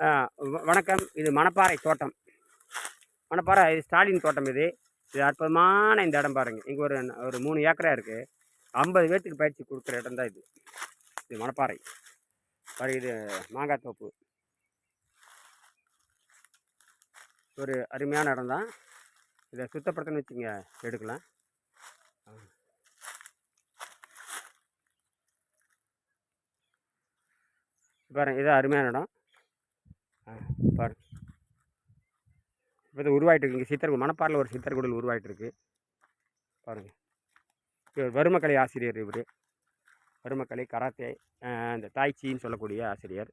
வ- வணக்கம். இது மணப்பாறை தோட்டம். மணப்பாறை இது ஸ்டாலின் தோட்டம் இது. இது அற்புதமான இந்த இடம் பாருங்கள் இங்கே ஒரு ஒரு மூணு ஏக்கராக இருக்குது ஐம்பது பேர்த்துக்கு பயிற்சி கொடுக்குற இடம் தான் இது. இது மணப்பாறை. பாரு இது மாங்காய் தோப்பு. ஒரு அருமையான இடம் தான். இதை சுத்தப்படுத்தணும்னு வச்சுங்க எடுக்கலாம். பாருங்கள் பாருங்க இது அருமையான இடம். பாரு. இப்போ இது உருவாயிட்டு இருக்கு இங்கே சித்தர் மணப்பாரில் ஒரு சித்தர் குடல் உருவாயிட்டு இருக்கு பாருங்கள் இவர் வருமக்கலை ஆசிரியர் இவர். வருமக்கலை கராத்தே இந்த தாய்ச்சின்னு சொல்லக்கூடிய ஆசிரியர்.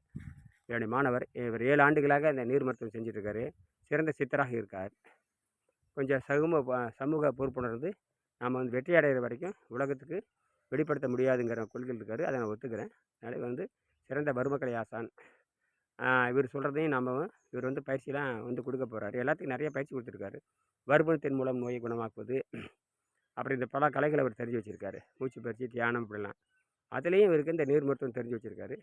என்னுடைய மாணவர். இவர் ஏழு ஆண்டுகளாக இந்த நீர் மருத்துவம் செஞ்சிட்ருக்காரு. சிறந்த சித்தராக இருக்கார். கொஞ்சம் சமூக சமூக பொறுப்புணர்ந்து நாம் வந்து வெற்றி அடைகிற வரைக்கும் உலகத்துக்கு வெளிப்படுத்த முடியாதுங்கிற கொள்கையில் இருக்கார். அதை நான் ஒத்துக்கிறேன். அதனால் வந்து சிறந்த வருமக்கலை ஆசான். இவர் சொல்கிறதையும் நம்ம இவர் வந்து பயிற்சியெலாம் வந்து கொடுக்க போகிறாரு எல்லாத்துக்கும் நிறைய பயிற்சி கொடுத்துருக்காரு. வறுமத்தின் மூலம் நோயை குணமாக்குவது அப்புறம் இந்த பல கலைகளை அவர் தெரிஞ்சு வச்சுருக்காரு. மூச்சு பயிற்சி தியானம் இப்படிலாம். அதுலேயும் இவருக்கு இந்த நீர் மருத்துவம் தெரிஞ்சு வச்சுருக்காரு.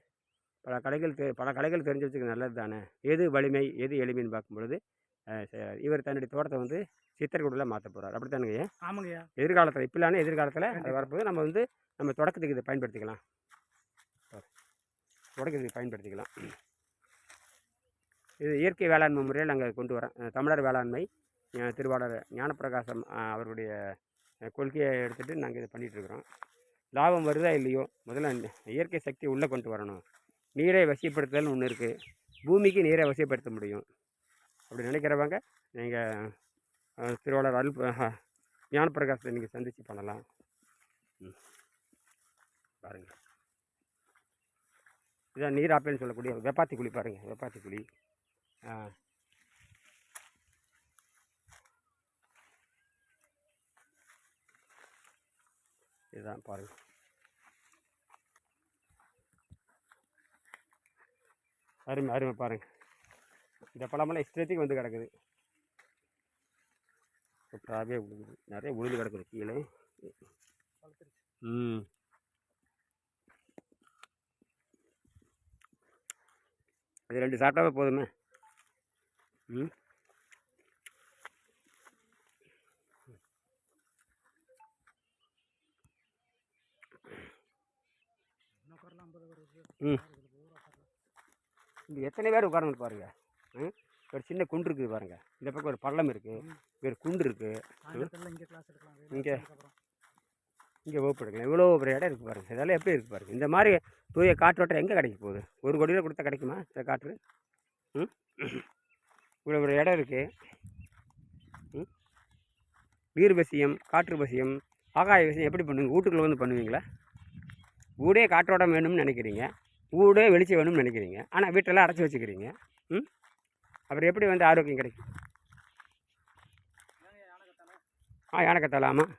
பல கலைகள் தெ பல கலைகள் தெரிஞ்சு வச்சுக்க நல்லது தானே? எது வலிமை எது எளிமைன்னு பார்க்கும் பொழுது ஆஹ் ச- இவர் தன்னுடைய தோட்டத்தை வந்து சித்தர்குடில் மாற்ற போகிறார் அப்படி தானுங்க ஆமாங்கய்யா. எதிர்காலத்தில் இப்போலான எதிர்காலத்தில் அது வரப்போது நம்ம வந்து நம்ம தொடக்கத்துக்கு இதை பயன்படுத்திக்கலாம். தொடக்கத்துக்கு பயன்படுத்திக்கலாம். இது இயற்கை வேளாண்மை முறையில் நாங்கள் கொண்டு வரோம். தமிழர் வேளாண்மை திருவாளர் ஞானப்பிரகாசம் அவருடைய கொள்கையை எடுத்துகிட்டு நாங்கள் இதை பண்ணிகிட்ருக்குறோம் லாபம் வருதா இல்லையோ? முதல்ல இயற்கை சக்தி உள்ளே கொண்டு வரணும். நீரை வசியப்படுத்துதல்னு ஒன்று இருக்குது பூமிக்கு நீரை வசியப்படுத்த முடியும். அப்படி நினைக்கிறவங்க நீங்கள் திருவாளர் அருள் ஞானப்பிரகாசத்தை நீங்கள் சந்தித்து பண்ணலாம். ம். இதான் நீர் ஆப்பேன்னு சொல்லக்கூடிய வெப்பாத்தி குழி பாருங்கள் வெப்பாத்தி குழி. ஆ. இதுதான் பாருங்க. அருமை அருமை பாருங்க. இந்த பழமெல்லாம் இஷ்டத்துக்கு வந்து கிடக்குது. சூப்பராகவே உழுது நிறைய உழுது கிடக்குது கீழே. ம். அது ரெண்டு சாப்பிட்டாவே போதுமே. ம். ம். இங்க எத்தனை பேர் உட்காரணும் பாருங்க. ம். ஒரு சின்ன குன்று இருக்குது பாருங்க. இந்த பக்கம் ஒரு பள்ளம் இருக்குது ஒரு குன்று இருக்குது இங்கே இங்கே. வகுப்பு எடுக்கலாம். இவ்வளோ பெரிய இடம் இருக்குது பாருங்க. இதெல்லாம் எப்படி இருக்குது பாருங்க. இந்த மாதிரி தூய காற்றோட்டம் எங்கே கிடைக்க போகுது? ஒரு கோடி ரூபா கொடுத்தா கிடைக்குமா? இந்த காற்று? ம். இவ்வளோ பெரிய இடம் இருக்குது ம்? நீர் வசியம் காற்று வசியம் ஆகாய வசியம் எப்படி பண்ணுவீங்க? வீட்டுக்குள்ளே வந்து பண்ணுவீங்களா? வீடே காற்றோட்டம் வேணும்னு நினைக்கிறீங்க. வீடே வெளிச்சம் வேணும்னு நினைக்கிறீங்க. ஆனால் வீட்டெல்லாம் அடைச்சி வச்சுக்கிறீங்க. ம்? அப்புறம் எப்படி வந்து ஆரோக்கியம் கிடைக்கும்? ஆ யானைக்கத்தால ஆமாம்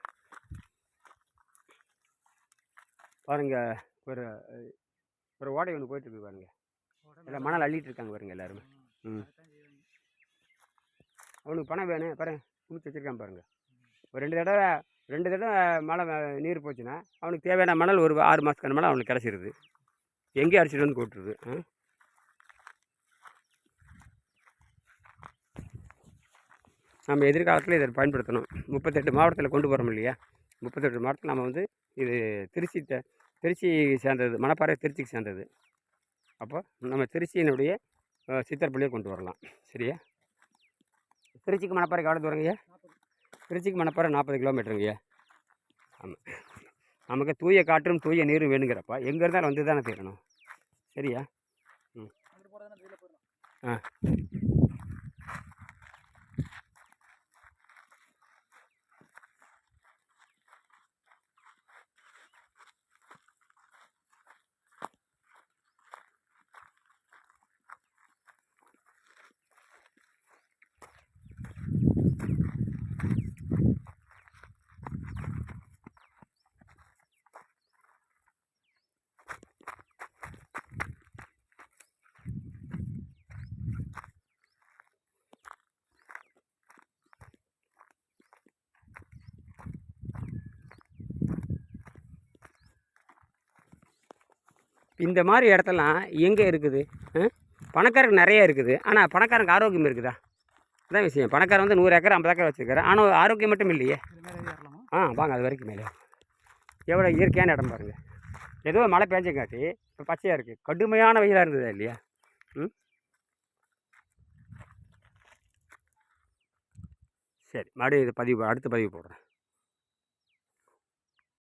பாருங்க ஒரு ஒரு ஓடை ஒன்று போயிட்டு இருக்கு பாருங்க. உடம்பு எல்லாம் மணல் அள்ளிட்டு இருக்காங்க பாருங்க எல்லாருமே. ம். அவனுக்கு பணம் வேணும். பாருங்க குளிச்சு வச்சிருக்கான் பாருங்க. ஒரு ரெண்டு தடவை ரெண்டு தடவை மழை நீர் போச்சுன்னா அவனுக்கு தேவையான மணல் ஒரு ஆறு மாதத்துக்கான மணல் அவனுக்கு கிடச்சிருது. எங்கேயும் அடிச்சிட்டு வந்து போட்டுருது ஆ? நம்ம எதிர்காலத்தில் இதை பயன்படுத்தணும். முப்பத்தெட்டு மாவட்டத்தில் கொண்டு போகிறோம் இல்லையா? முப்பத்தெட்டு மாவட்டத்தில் நம்ம வந்து இது திருச்சி த- திருச்சி சேர்ந்தது மணப்பாறை திருச்சிக்கு சேர்ந்தது. அப்போ நம்ம திருச்சியினுடைய அஹ், சித்தர்பள்ளியை கொண்டு வரலாம். சரியா? திருச்சிக்கு மணப்பாறைக்கு எவ்வளோ தூரங்கய்யா? திருச்சிக்கு மணப்பாறை நாற்பது கிலோமீட்டருங்கய்யா. ஆமாம் நமக்கு தூய காற்றும் தூய நீரும் வேணுங்கிறப்ப எங்கே இருந்தாலும் வந்து தானே தீரணும். சரியா? போயிடலாம். ஆ. இந்த மாதிரி இடத்தெல்லாம் எங்கே இருக்குது? பணக்காரங்க நிறைய இருக்குது. ஆனால் பணக்காரங்க ஆரோக்கியம் இருக்குதா? அதான் விஷயம். பணக்காரன் வந்து நூறு ஏக்கர் ஐம்பது ஏக்கர் வச்சுருக்காரு. ஆனால் ஆரோக்கியம் மட்டும் இல்லையே. ஆ வாங்க அது வரைக்கும் மேலே. எவ்வளோ இயற்கையான இடம் பாருங்கள் ஏதோ மழை பேஞ்சங்காட்டி இப்போ பச்சையாக இருக்குது கடுமையான வெயிலாக இருந்ததா இல்லையா? ம்? சரி மறுபடியும் இது பதிவு அடுத்த பதிவு போடுறேன்.